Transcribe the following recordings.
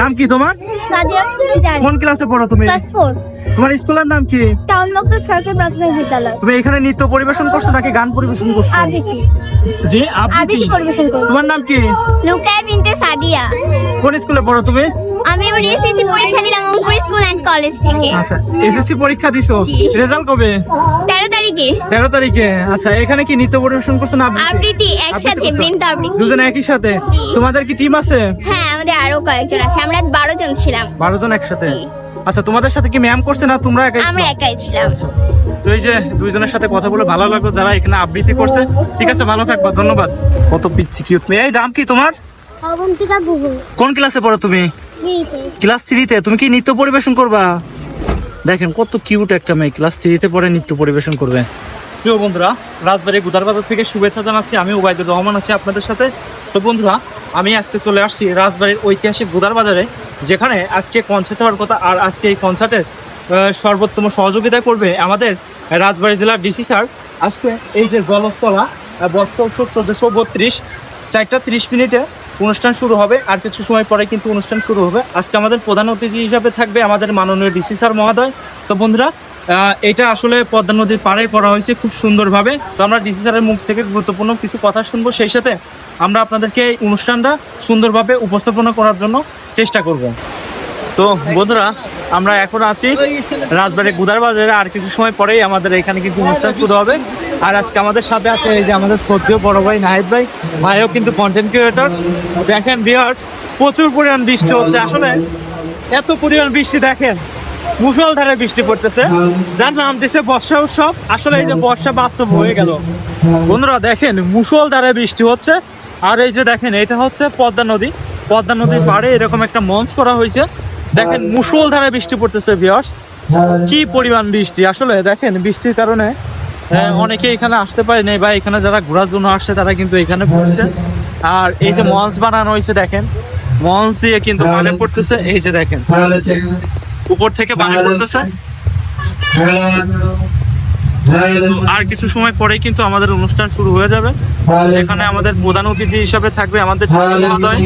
নাম কি তোমার? সাদিয়া কোন ক্লাসে পড়ো তুমি? ক্লাস তোমার স্কুলের নাম কি? টাউন মুক্ত সরকারি প্রাথমিক বিদ্যালয়। তুমি এখানে নৃত্য পরিবেশন করছ নাকি গান পরিবেশন করছ? আবৃত্তি। জি আবৃত্তি। আবৃত্তি পরিবেশন করছি তোমার নাম কি? লুকায় বিনতে সাদিয়া। কোন স্কুলে পড়ো তুমি? আমি এবার এসএসসি পরীক্ষা দিলাম অঙ্কুর স্কুল অ্যান্ড কলেজ থেকে। আচ্ছা এসএসসি পরীক্ষা দিছো? রেজাল্ট কবে? তেরো তারিখে। তেরো তারিখে? আচ্ছা এখানে কি নৃত্য পরিবেশন করছ না আবৃত্তি? একসাথে বৃন্দ আবৃত্তি। দুজনে একই সাথে? তোমাদের কি টিম আছে? হ্যাঁ আমাদের আরও কয়েকজন আছে। আমরা বারো জন ছিলাম। বারো জন একসাথে? আচ্ছা তোমাদের সাথে কি ম্যাম করছে না তোমরা একাই আমরা একাই ছিলাম। আচ্ছা। তো এই যে দুইজনের সাথে কথা বলে ভালো লাগল যারা এখানে আবৃত্তি করছে। ঠিক আছে ভালো থাকবা ধন্যবাদ। কত পিচ্ছি কিউট মেয়ে। এই নাম কি তোমার? অবন্তিকা গুগল কোন ক্লাসে পড়ো তুমি? ক্লাস থ্রিতে? তুমি কি নৃত্য পরিবেশন করবা? দেখেন, কত কিউট একটা মেয়ে। ক্লাস থ্রিতে পরে নৃত্য পরিবেশন করবে। প্রিয় বন্ধুরা রাজবাড়ি গুদারবাজার থেকে শুভেচ্ছা জানাচ্ছি। আমি ওবায়দুর রহমান আছি আপনাদের সাথে। তো বন্ধুরা, আমি আজকে চলে আসছি রাজবাড়ির ঐতিহাসিক গুদার বাজারে যেখানে আজকে কনসার্ট হওয়ার কথা আর আজকে এই কনসার্টের সর্বোত্তম সহযোগিতা করবে আমাদের রাজবাড়ি জেলার ডিসি স্যার। আজকে এই যে জলস্থলা বর্তমান চোদ্দশো বত্রিশ চারটা তিরিশ মিনিটে অনুষ্ঠান শুরু হবে, আর কিছু সময় পরে কিন্তু অনুষ্ঠান শুরু হবে। আজকে আমাদের প্রধান অতিথি হিসাবে থাকবে আমাদের মাননীয় ডিসি স্যার মহোদয়। তো বন্ধুরা এটা আসলে পদ্মা নদীর পাড়ে করা হয়েছে খুব সুন্দরভাবে। তো আমরা ডিসি স্যারের মুখ থেকে গুরুত্বপূর্ণ কিছু কথা শুনব। সেই সাথে আমরা আপনাদেরকে এই অনুষ্ঠানটা সুন্দরভাবে উপস্থাপনা করার জন্য চেষ্টা করব। তো বন্ধুরা, আমরা এখন আছি রাজবাড়ি গুদার বাজারে আর কিছু সময় পরেই আমাদের এখানে কিন্তু অনুষ্ঠান শুরু হবে। আর আজকে আমাদের সাথে আছে এই যে আমাদের শ্রদ্ধেয় বড় ভাই নাহিদ ভাই, ভাইও কিন্তু কন্টেন্ট ক্রিয়েটর দেখেন বিয়ার্স প্রচুর পরিমাণ বৃষ্টি হচ্ছে। আসলে এত পরিমাণ বৃষ্টি দেখেন মুসলধারে বৃষ্টি পড়তেছে। যার নাম দিছে বর্ষা উৎসব। আসলে এই যে বর্ষা বাস্তব হয়ে গেল। বন্ধুরা, দেখেন মুসলধারে বৃষ্টি হচ্ছে। আর এই যে দেখেন, এটা হচ্ছে পদ্মা নদী। পদ্মা নদীর পাড়ে এরকম একটা মঞ্চ করা হয়েছে। দেখেন মুসলধারে বৃষ্টি পড়তেছে বিয়ার্স কি পরিমাণ বৃষ্টি। আসলে দেখেন বৃষ্টির কারণে অনেকে এখানে আসতে পারে নাই বা এখানে যারা ঘোরার জন্য আসছে তারা কিন্তু এখানে পড়ছে আর এই যে মঞ্চ বানানো হয়েছে দেখেন মঞ্চ দিয়ে কিন্তু পানি পড়তেছে এই যে দেখেন উপর থেকে পানি পড়তেছে আর কিছু সময় পরেই কিন্তু আমাদের অনুষ্ঠান শুরু হয়ে যাবে যেখানে আমাদের প্রধান অতিথি হিসাবে থাকবে আমাদের মহোদয়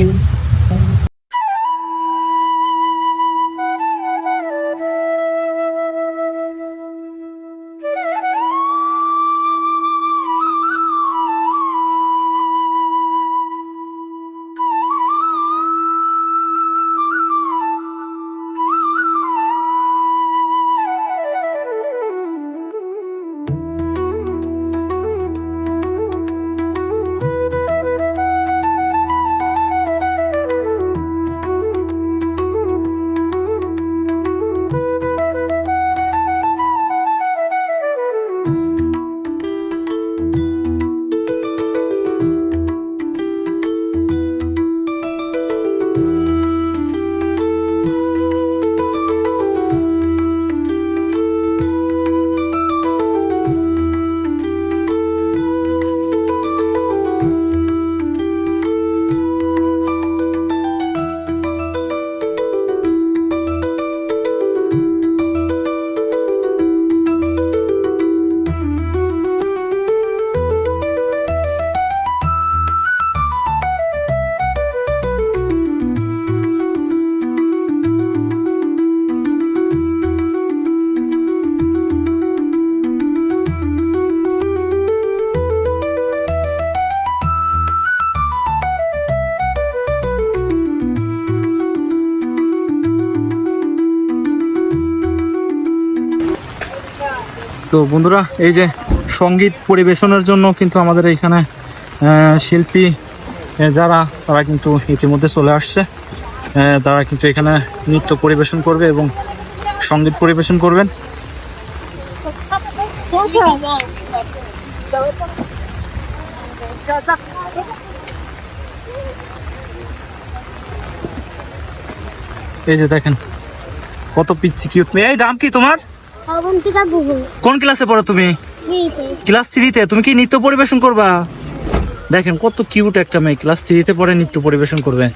তো বন্ধুরা, এই যে সংগীত পরিবেশনের জন্য কিন্তু আমাদের এইখানে শিল্পী যারা, তারা কিন্তু ইতিমধ্যে চলে আসছে। তারা কিন্তু এখানে নৃত্য পরিবেশন করবে এবং সংগীত পরিবেশন করবেন। এই যে দেখেন, কত পিচ্ছি কিউট মেয়ে। এই, নাম কি তোমার? অবন্তিকা গুগল কোন ক্লাসে পড়ো তুমি? ক্লাস থ্রিতে। তুমি কি নৃত্য পরিবেশন করবা? দেখেন কত কিউট একটা মেয়ে। ক্লাস থ্রিতে পড়ে নৃত্য পরিবেশন করবে।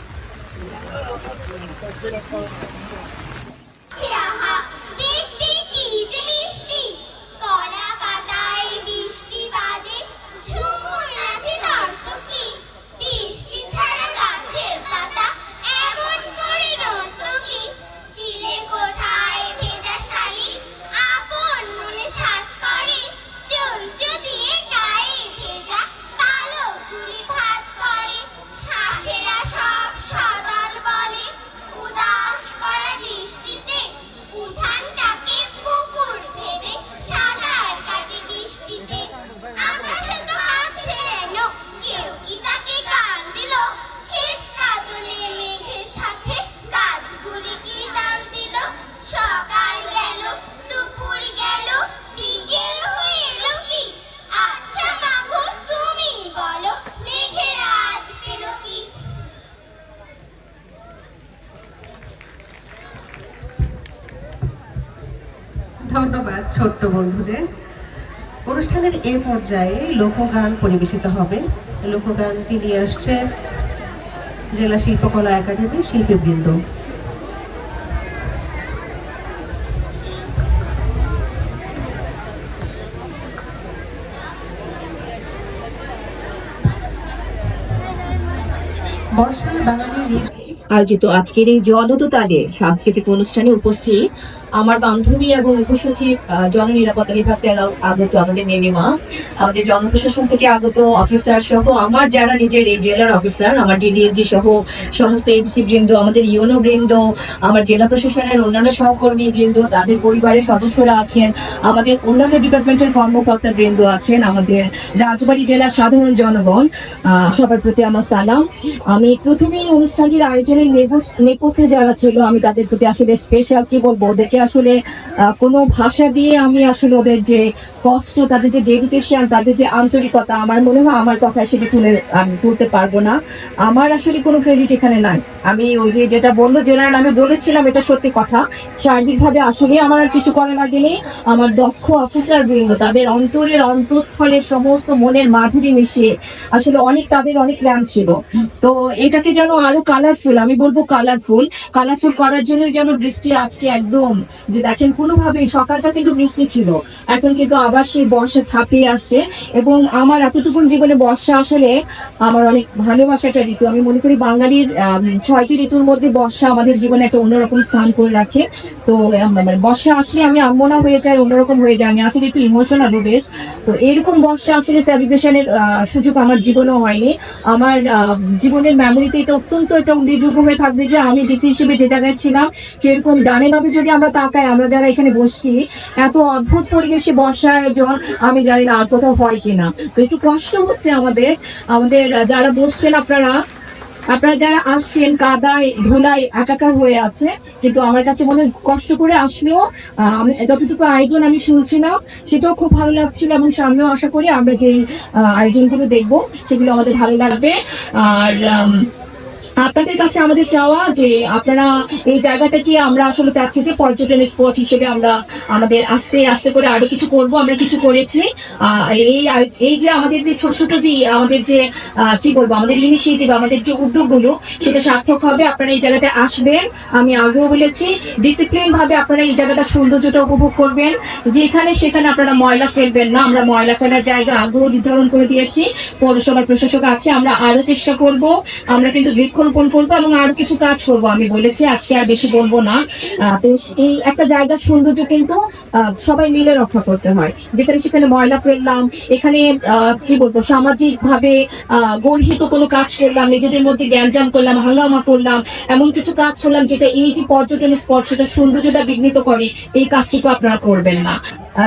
ছোট্ট বন্ধুদের। অনুষ্ঠানের এ পর্যায়ে লোকগান পরিবেশিত হবে। লোকগানটি নিয়ে আসছে জেলা শিল্পকলা একাডেমির শিল্পীবৃন্দ। আয়োজিত আজকের এই জলদতালে সাংস্কৃতিক অনুষ্ঠানে উপস্থিত আমার বান্ধবী এবং উপসচিব আহ, জননিরাপত্তা বিভাগ থেকে আগত আমাদের নীলিমা আমাদের জনপ্রশাসন থেকে আগত অফিসার সহ আমার যারা নিজের এই জেলার অফিসার আমার ডিডিএলজি সহ সমস্ত এডিসি বৃন্দ আমাদের ইউনো বৃন্দ আমার জেলা প্রশাসনের অন্যান্য সহকর্মী বৃন্দ তাদের পরিবারের সদস্যরা আছেন আমাদের অন্যান্য ডিপার্টমেন্টের কর্মকর্তা বৃন্দ আছেন আমাদের রাজবাড়ী জেলার সাধারণ জনগণ সবার প্রতি আমার সালাম। আমি প্রথমেই অনুষ্ঠানটির আয়োজনের নেপ- নেপথ্যে যারা ছিল আমি তাদের প্রতি আসলে স্পেশাল কি বলব ওদেরকে আসলে আহ, কোনো ভাষা দিয়ে আমি আসলে ওদের যে কষ্ট তাদের যে ডেডিকেশন তাদের যে আন্তরিকতা আমার মনে হয় আমার কথা সেটা তুলে আমি তুলতে পারব না। আমার আসলে কোনো ক্রেডিট এখানে নাই। আমি ওই যে যেটা বলল জেনারেল আমি বলেছিলাম এটা সত্যি কথা। সার্বিকভাবে আসলে আমার আর কিছু করা লাগেনি আমার দক্ষ অফিসার বৃন্দ তাদের অন্তরের অন্তঃস্থলের সমস্ত মনের মাধুরী মিশিয়ে আসলে অনেক তাদের অনেক ল্যাম্প ছিল। তো এটাকে যেন আরও কালারফুল আমি বলব কালারফুল কালারফুল করার জন্য যেন বৃষ্টি আজকে একদম যে দেখেন কোনোভাবেই সকালটা কিন্তু বৃষ্টি ছিল। এখন কিন্তু আবার সেই বর্ষা ছাপিয়ে আসছে এবং আমার এতটুকুন জীবনে বর্ষা আসলে আমার অনেক ভালোবাসা একটা ঋতু। আমি মনে করি বাঙালির ছয়টি ঋতুর মধ্যে বর্ষা আমাদের জীবনে একটা অন্যরকম স্থান করে রাখে। তো মানে বর্ষা আসলে আমি আম্মনা হয়ে যাই, অন্যরকম হয়ে যায় আমি আসলে একটু ইমোশনাল বেশ। তো এরকম বর্ষা আসলে সেলিব্রেশনের সুযোগ আমার জীবনেও হয়নি। আমার জীবনের মেমোরিতে এটা অত্যন্ত একটা উল্লেখযোগ্য হয়ে থাকবে যে আমি ডিসি হিসেবে যে জায়গায় ছিলাম, সেরকম ডানে ভাবে যদি আমরা তাকাই আমরা যারা এখানে বসছি এত অদ্ভুত পরিবেশে বর্ষা আয়োজন আমি জানি না আর কোথাও হয় কিনা। তো একটু কষ্ট হচ্ছে আমাদের আমাদের যারা বসছেন আপনারা আপনারা যারা আসছেন কাদায় ধুলায় একাকার হয়ে আছে কিন্তু আমার কাছে মনে কষ্ট করে আসলেও যতটুকু আয়োজন আমি শুনছিলাম সেটাও খুব ভালো লাগছিল এবং সামনেও আশা করি আমরা যে আহ, আয়োজনগুলো দেখব সেগুলো আমাদের ভালো লাগবে। আর আপনাদের কাছে আমাদের চাওয়া যে আপনারা এই জায়গাটাকে আমরা আসলে চাচ্ছি যে পর্যটন স্পট হিসেবে আমরা আমাদের আস্তে আস্তে করে আরও কিছু করব, আমরা কিছু করেছি। এই এই যে আমাদের যে ছোট ছোট যে, আমাদের যে কি বলব, আমাদের ইনিশিয়েটিভ আমাদের যে উদ্যোগগুলো, সেটা সার্থক হবে, আপনারা এই জায়গাটা আসবেন, আমি আগেও বলেছি ডিসিপ্লিন ভাবে আপনারা এই জায়গাটা সৌন্দর্যটা উপভোগ করবেন। যেখানে সেখানে আপনারা ময়লা ফেলবেন না, আমরা ময়লা ফেলার জায়গা আগেও নির্ধারণ করে দিয়েছি, পৌরসভার প্রশাসক আছে, আমরা আরও চেষ্টা করব, আমরা কিন্তু বৃক্ষরোপণ করব এবং আরও কিছু কাজ করব, আমি বলেছি, আজকে আর বেশি বলব না। তো এই একটা জায়গার সৌন্দর্য কিন্তু সবাই মিলে রক্ষা করতে হয়। যেখানে সেখানে ময়লা ফেললাম, এখানে কি বলব সামাজিক ভাবে গর্হিত কোনো কাজ করলাম, নিজেদের মধ্যে জ্ঞানজাম করলাম, হাঙ্গামা করলাম, এমন কিছু কাজ করলাম যেটা এই যে পর্যটন স্পট সেটা সৌন্দর্যটা বিঘ্নিত করে, এই কাজটুকু আপনারা করবেন না।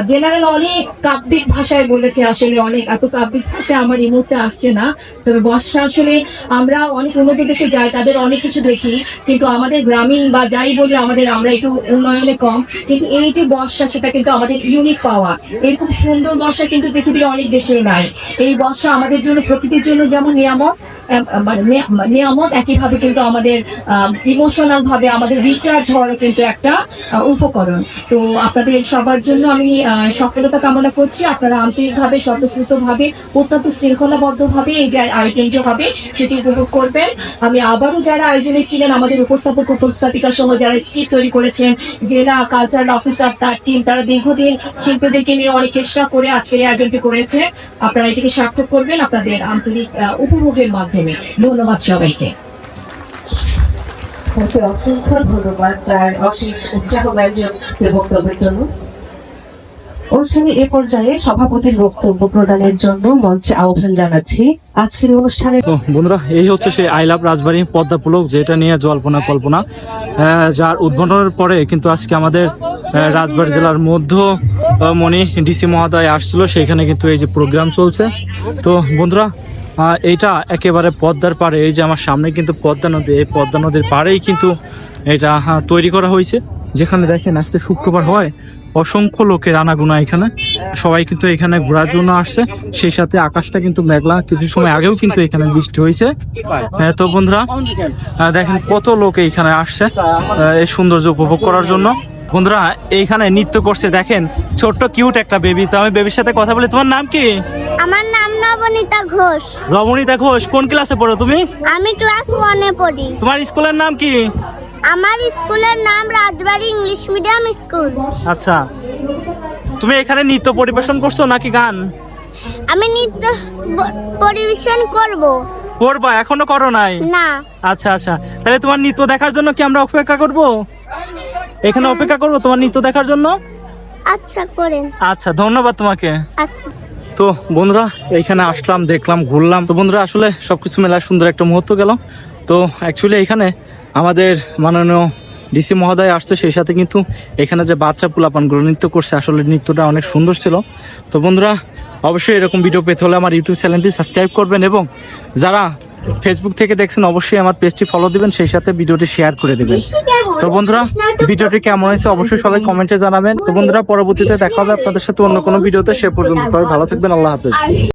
জেনারেল অনেক কাব্যিক ভাষায় বলেছে আসলে অনেক এত কাব্যিক ভাষা আমার এই মুহূর্তে আসছে না। তবে বর্ষা আসলে আমরা অনেক উন্নত দেশে যাই তাদের অনেক কিছু দেখি কিন্তু আমাদের গ্রামীণ বা যাই বলি আমাদের আমরা একটু উন্নয়নে কম। কিন্তু এই যে বর্ষা সেটা কিন্তু আমাদের ইউনিক পাওয়া। এরকম সুন্দর বর্ষা কিন্তু পৃথিবীর অনেক দেশেই নাই। এই বর্ষা আমাদের জন্য প্রকৃতির জন্য যেমন নিয়ামক এম, মানে নে- নিয়ামক একইভাবে কিন্তু আমাদের ইমোশনাল ভাবে আমাদের রিচার্জ হওয়ারও কিন্তু একটা উপকরণ। তো আপনাদের সবার জন্য আমি সফলতা কামনা করছি। আপনারা আন্তরিকভাবে স্বতঃস্ফূর্ত ভাবে অত্যন্ত শৃঙ্খলাবদ্ধ ভাবে এই যে আয়োজনটি হবে, সেটি উপভোগ করবেন। আমি আবারও যারা আয়োজনে ছিলেন, আমাদের উপস্থাপক উপস্থাপিকা সহ যারা স্ক্রিপ তৈরি করেছেন, জেলা কালচারাল অফিসার, তার টিম তারা দীর্ঘদিন শিল্পীদেরকে নিয়ে অনেক চেষ্টা করে আজকের এই আয়োজনটি করেছে। আপনারা এটিকে সার্থক করবেন আপনাদের আন্তরিক উপভোগের মাধ্যমে। ধন্যবাদ সবাইকে। অসংখ্য ধন্যবাদ। তার অশেষ উৎসাহ ব্যঞ্জক বক্তব্যের জন্য। অনুষ্ঠানে এ পর্যায়ে সভাপতির বক্তব্য প্রদানের জন্য মঞ্চে আহ্বান জানাচ্ছি। আজকের অনুষ্ঠানে বন্ধুরা, এই হচ্ছে সেই আই লাভ রাজবাড়ি, পদ্মা পুলক, যেটা নিয়ে জল্পনা কল্পনা। যার উদ্বোধনের পরে কিন্তু আজকে আমাদের রাজবাড়ী জেলার মধ্য মণি ডিসি মহোদয় আসছিল, সেখানে কিন্তু এই যে প্রোগ্রাম চলছে। তো বন্ধুরা এইটা একেবারে পদ্মার পাড়ে, এই যে আমার সামনে কিন্তু পদ্মা নদী, এই পদ্মা নদীর পাড়েই কিন্তু এটা তৈরি করা হয়েছে। যেখানে দেখেন আজকে শুক্রবার হয় অসংখ্য লোকের আনাগোনা এখানে। সবাই কিন্তু এখানে ঘোরার জন্য আসছে। সেই সাথে আকাশটা কিন্তু মেঘলা কিছু সময় আগেও কিন্তু এখানে বৃষ্টি হয়েছে। হ্যাঁ, তো বন্ধুরা দেখেন কত লোক এইখানে আসছে এই সৌন্দর্য উপভোগ করার জন্য। বন্ধুরা এইখানে নৃত্য করছে দেখেন ছোট্ট কিউট একটা বেবি। তো আমি বেবির সাথে কথা বলি তোমার নাম কি? আমার নাম নবনীতা ঘোষ। রমণীতা ঘোষ কোন ক্লাসে পড়ো তুমি? আমি ক্লাস ওয়ানে পড়ি। তোমার স্কুলের নাম কি? আমার স্কুলের নাম রাজবাড়ি ইংলিশ মিডিয়াম স্কুল। আচ্ছা। তুমি এখানে নৃত্য পরিবেশন করছ নাকি গান? আমি নৃত্য পরিবেশন করব। করবা? এখনও করো নাই? না। আচ্ছা আচ্ছা। তাহলে তোমার নৃত্য দেখার জন্য কি আমরা অপেক্ষা করব? এখানে অপেক্ষা করব তোমার নৃত্য দেখার জন্য? আচ্ছা করেন। আচ্ছা ধন্যবাদ তোমাকে। আচ্ছা। তো বন্ধুরা এইখানে আসলাম দেখলাম ঘুরলাম। তো বন্ধুরা আসলে সবকিছু মেলায় সুন্দর একটা মুহূর্ত গেল। তো অ্যাকচুয়ালি এখানে আমাদের মাননীয় ডিসি মহোদয় আসছে, সেই সাথে কিন্তু এখানে যে বাচ্চা পোলাপানগুলো নৃত্য করছে, আসলে নৃত্যটা অনেক সুন্দর ছিল। তো বন্ধুরা, অবশ্যই এরকম ভিডিও পেতে হলে আমার ইউটিউব চ্যানেলটি সাবস্ক্রাইব করবেন এবং যারা ফেসবুক থেকে দেখছেন, অবশ্যই আমার পেজটি ফলো দিবেন, সেই সাথে ভিডিওটি শেয়ার করে দেবেন। তো বন্ধুরা, ভিডিওটি কেমন হয়েছে অবশ্যই সবাই কমেন্টে জানাবেন। তো বন্ধুরা, পরবর্তীতে দেখা হবে আপনাদের সাথে অন্য কোনো ভিডিওতে সে পর্যন্ত সবাই ভালো থাকবেন, আল্লাহ হাফেজ।